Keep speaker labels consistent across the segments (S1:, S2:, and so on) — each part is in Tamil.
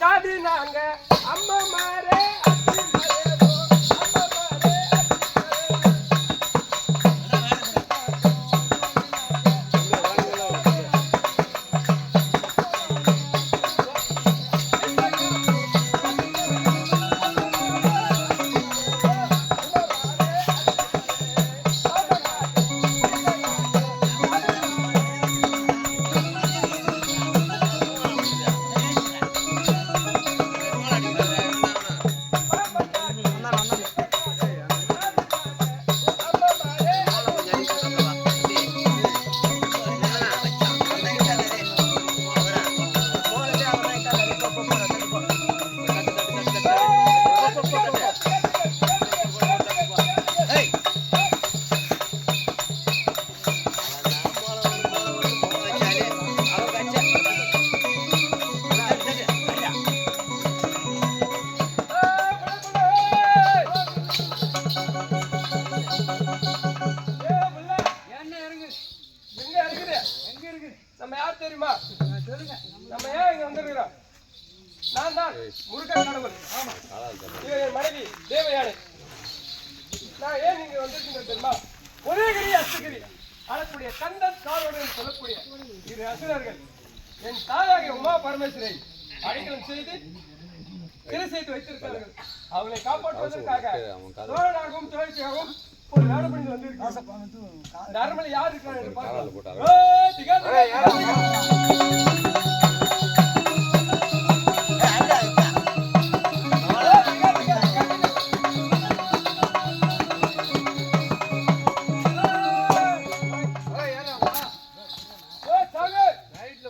S1: காதி நாங்க அம்மா மாறே.
S2: என்ன
S1: நம்ம யார் தெரியுமா?
S2: நான் சொல்லுங்க
S1: நம்ம ஏன் இங்க வந்திருக்கிறோம்? நான் தான் முருகன் கடவுள் இவன் என் மனைவி தேவயானை. நான் ஏன் நீங்க வந்திருக்கீங்க தெரியுமா? ஒரேகிரி அசுகிரி அழக்கூடிய கந்தன் காவலன் சொல்லக்கூடிய இரு அசுரர்கள். என் தாயாகிய உமா பரமேஸ்வரை அடைக்கலம் செய்து சிறை செய்து வைத்திருக்கிறார்கள். அவளை காப்பாற்றுவதற்காக தோழனாகவும் தோழிக்காகவும் ஒரு நாடு பண்ணி அரண்மனை யார்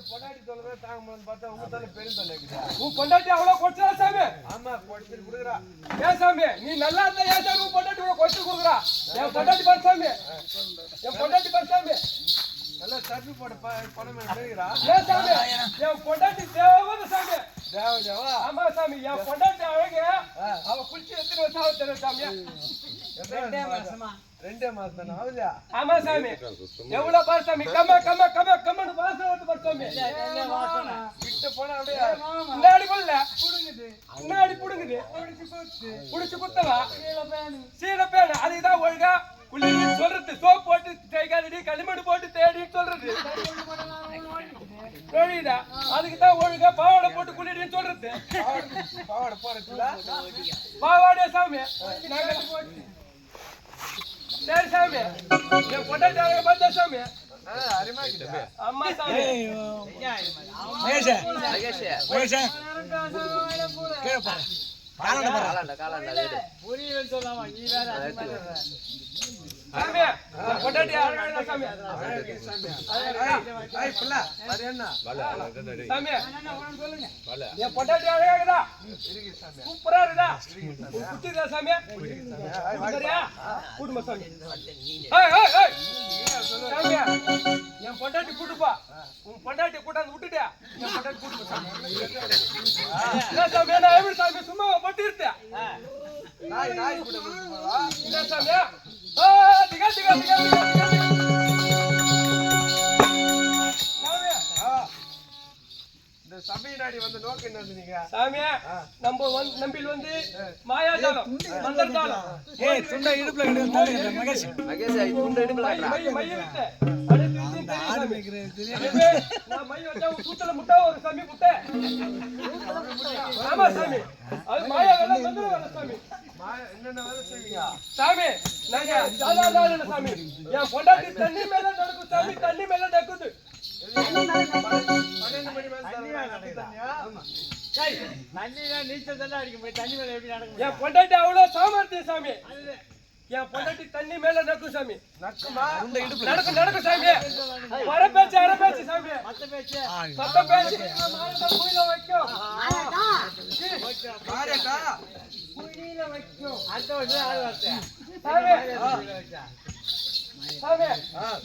S2: பொண்டாட்டி தொலைவே தாங்க முடியும் பார்த்தா உங்க தலை பெரும் தலை
S1: உன் பொண்டாட்டி அவ்வளவு கொச்சா சாமி?
S2: ஆமா கொடுத்துட்டு கொடுக்குறா.
S1: ஏன் சாமி நீ நல்லா இருந்தா ஏன் சாமி உன் பொண்டாட்டி இவ்வளவு கொச்சு கொடுக்குறா? என் பொண்டாட்டி பாரு சாமி. என் பொண்டாட்டி பாரு சாமி.
S2: நல்லா தப்பி போட ப- பணம் எடுக்கிறா
S1: ஏன் சாமி என் பொண்டாட்டி தேவத சாமி. ஆமா சாமி என் பொண்டாட்டி அழகு. அவ குளிச்சு எத்தனை வருஷம் ஆகுது சாமி
S2: ரெண்டே மாசமா. ரெண்டே மாசம் தானே ஆகுதா?
S1: ஆமா சாமி. எவ்வளவு பாரு சாமி. கம்ம கம்ம கம்ம கம்மனு வாசனை வந்து பாரு சாமி.
S2: கிட்ட போனா அப்படியே
S1: முன்னாடி கொல்ல முன்னாடி புடுங்குது. புடிச்சு குத்தவா? சீல பேனு. அதுதான் ஒழுங்கா குளிரி சொல்றது. சோப் போட்டு தேய்க்காதடி களிமண் போட்டு தேடி சொல்றது. புரியுதா அதுக்கு தான் ஒழுங்கா பாவாடை போட்டு குளிரின்னு சொல்றது.
S2: பாவாடை போறதுல
S1: பாவாடே சாமி. நாங்க சரி சாமி என் அழகா பார்த்தா சாமி அம்மா சாமி அழகா சாமி
S2: ஐய் புள்ள அது என்ன
S1: சாமி என் பொண்டாட்டி அழகாகுதா
S2: இருக்கு சாமி
S1: சூப்பரா இருக்குதா? குட்டிதா சாமி கூட்டுமா சாமி. என் பொண்டாட்டி கூட்டுப்பா உன் பொண்டாட்டி கூட்டாந்து விட்டுட்டியா? என் பொண்டாட்டி கூட்டுப்பா சாமி. என்ன சாமி நான் எப்படி சாமி? சும்மா பட்டு இருந்தேன்
S2: நாய் நாய் கூட கொடுத்துருவா
S1: என்ன சாமி நம்ம வந்து நம்பில் வந்து மாயாஜாலம் மந்திரஜாலம்
S3: ஏய் துண்டை இடுப்புல கிட்ட மகேஷ்
S1: மை மை மை சாமி அதுவே நான் மை வச்சா ஒரு சூத்தல முட்டை ஒரு சாமி முட்டை. ஆமா சாமி. அது மாயா வேலை மந்திர வேலை சாமி.
S2: மா- என்னென்ன வேலை செய்வீங்க?
S1: சாமி நாங்க சாமி. என் பொண்டாட்டி தண்ணி மேல நடக்கும் சாமி தண்ணி மேல நடக்குது.
S2: பன்னெண்டு மணி மேல தண்ணியா
S1: என் பொண்டாட்டி அவ்வளவு சாமர்த்தியம் சாமி. என் பொண்டாட்டி தண்ணி மேல நடக்கும்? சாமி
S2: நக்குமா
S1: நடக்கும் நடக்கும் சாமி. வர பேச்சு அரை பேச்சு சாமி. சத்த பேச்சு. மாரதா கோயில வைக்கும்.
S2: மாரியக்கா
S1: சாமி. சாமி.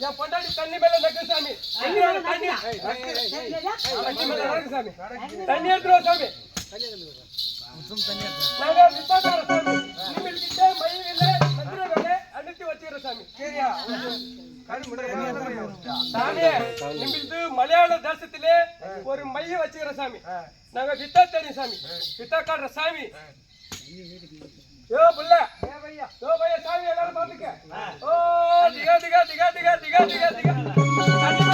S1: என் பொண்டாட்டி தண்ணி மேல நடக்கும் சாமி. தண்ணி மேல தண்ணி. தண்ணி மேல? நடக்கும் சாமி. தண்ணி எடுத்துருவோம் சாமி. நாங்க விசாகார சாமி நிமிழ்கிட்ட மயிலில மந்திரங்களே வச்சுக்கிறோம் சாமி. நிமிழ்ந்து மலையாள தேசத்திலே ஒரு மைய வச்சுக்கிறோம் சாமி. நாங்க வித்தா தெரியும் சாமி. வித்தா காட்டுற சாமி. யோ புள்ள. யோ பையா. சாமி எல்லாரும் பாத்துக்க ஓ திகா திகா திகா திகா திகா திகா திகா.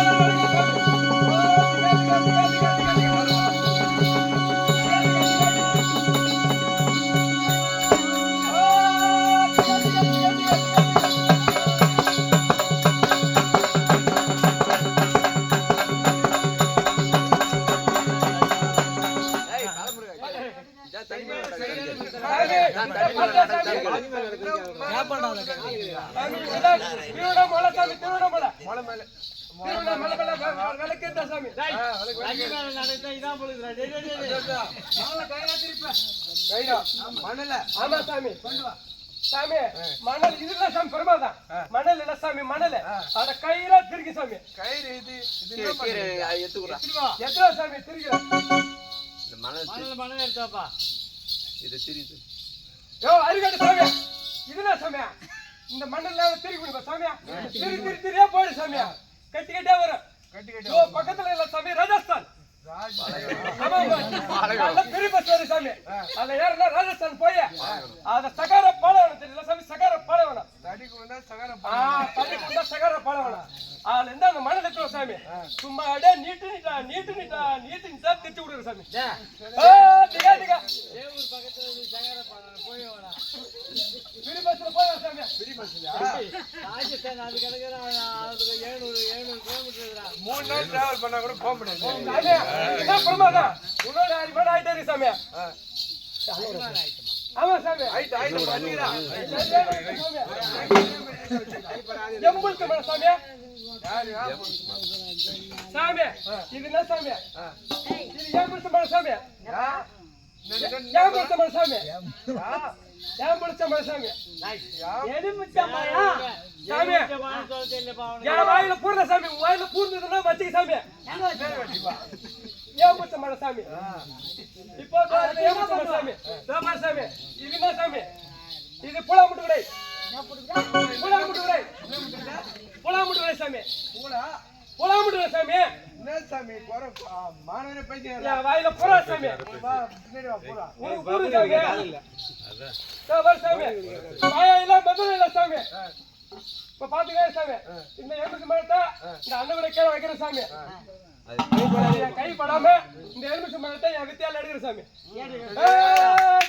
S2: மணல
S1: ஆமா சாமி சாமி மணல் இதுல சாமி பெருமாதான் மணல் இல்ல சாமி மணல் அத கையில திருக்கி சாமி
S2: கயிறு இது திருக்கிறேன் மணல் மணல்
S1: எடுத்தாப்பா இது திருக்கிற யோ அருகாடு சாமியா. இதுதான் சாமியா? இந்த மண்ணல்ல திருக்கி கொடுப்பா சாமியா. திரு திரு திரியா போயிடு சாமியா. கட்டி கட்டியா வரும்.
S2: கட்டி கட்டி
S1: யோ பக்கத்துல இல்ல சாமி ராஜஸ்தான். ராஜஸ்தான் போய். அத சகார பாலைவனம் தெரியல சாமி? சகார பாலைவனம்
S2: தடிக்கு வந்தா சகர
S1: பாலைவனம் அதுல இருந்து அந்த மணல் எடுத்துரும் சாமி. சும்மா அப்படியே நீட்டு நீட்டா நீட்டு நீட்டா நீட்டு நீட்டா திருச்சி விடுற சாமி.
S2: மூணு நாள் டிராவல் பண்ணா கூட போக முடியாது.
S1: பிரமாதம். உன்னோட அறிவோட ஆயிட்டே இருக்கு சாமி ஆமா சாமி.
S2: ஆயிட்டு ஆயிட்டு பண்ணிடா
S1: எம்புளுக்கு மேல சாமி.
S2: யாரு?
S1: சாமி இது என்ன சாமி? இது எம்புளுக்கு மேல சாமி. எம்புளுக்கு மேல சாமி.
S2: யா?
S1: எம்புளுக்கு மேல சாமி.
S2: யா?
S1: சாமி. என் வாயில பூர்ண சாமி. வாயில பூர்ணதுன்னா வச்சுக்க சாமி. ஏம்புத்த மலை சாமி. இப்போ ஏம்புத்த மலை சாமி. தோமா சாமி. இது புலாமுட்டு விடை புலாமுட்டு விடை சாமி விடை சாமி.
S2: என்ன சாமி? குறை மாணவனே
S1: வாயில புறா சாமி. உனக்கு சாமி. தோமா சாமி. வாயா இல்ல மதுரை இல்ல சாமி. இப்ப பாத்துக்க சாமி. இந்த எலும்புக்கு மேலத்த இந்த அண்ணன் கீழே வைக்கிற சாமி. என் கை படாம இந்த எலும்புக்கு மேலத்த என் வித்தியால எடுக்கிற சாமி ஏய்,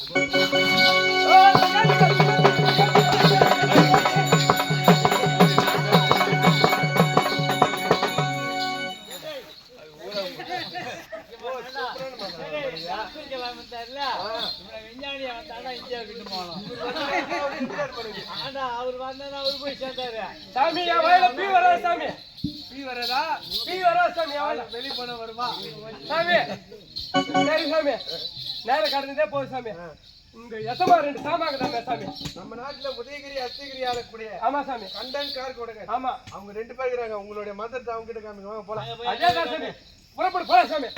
S1: எத்தனை சாமியா? எத்தனை சாமி?
S2: அதை தூக்கி பாக்க வேணாம்
S1: பாரு சாமி. ஏய், சாமி என் வாயில பீ வராது சாமி
S2: பீ வரதா
S1: பீ வராது சாமி என் வாயில
S2: வெளி போன வருமா
S1: சாமி சரி சாமி நேரம் கடந்ததே போகுது சாமி. இங்க எத்தமா ரெண்டு சாமாங்க தாங்க சாமி.
S2: நம்ம நாட்டுல உதயகிரி அஸ்தகிரி ஆளக்கூடிய
S1: ஆமா சாமி.
S2: கண்டன் கார் கொடுங்க.
S1: ஆமா.
S2: அவங்க ரெண்டு பேர் இருக்கிறாங்க. உங்களுடைய மதத்தை அவங்க கிட்ட காமிங்க. வாங்க போலாம்.
S1: அதே தான் சாமி. புறப்படு போலாம் சாமி.